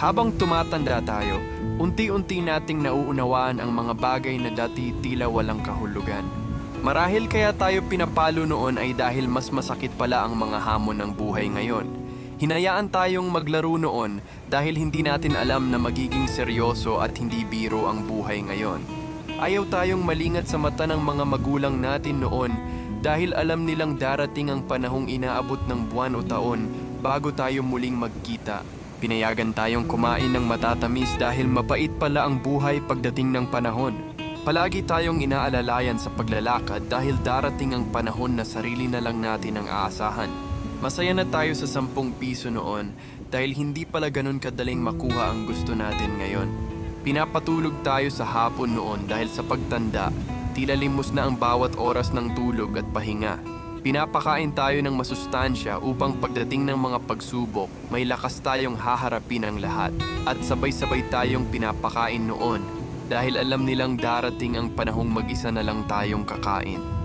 Habang tumatanda tayo, unti-unti nating nauunawaan ang mga bagay na dati tila walang kahulugan. Marahil kaya tayo pinapalo noon ay dahil mas masakit pala ang mga hamon ng buhay ngayon. Hinayaan tayong maglaro noon dahil hindi natin alam na magiging seryoso at hindi biro ang buhay ngayon. Ayaw tayong malingat sa mata ng mga magulang natin noon dahil alam nilang darating ang panahong inaabot ng buwan o taon bago tayo muling magkita. Pinayagan tayong kumain ng matatamis dahil mapait pala ang buhay pagdating ng panahon. Palagi tayong inaalalayan sa paglalakad dahil darating ang panahon na sarili na lang natin ang aasahan. Masaya na tayo sa 10 piso noon dahil hindi pala ganun kadaling makuha ang gusto natin ngayon. Pinapatulog tayo sa hapon noon dahil sa pagtanda, tila limos na ang bawat oras ng tulog at pahinga. Pinapakain tayo ng masustansya upang pagdating ng mga pagsubok, may lakas tayong haharapin ang lahat. At sabay-sabay tayong pinapakain noon dahil alam nilang darating ang panahong mag-isa na lang tayong kakain.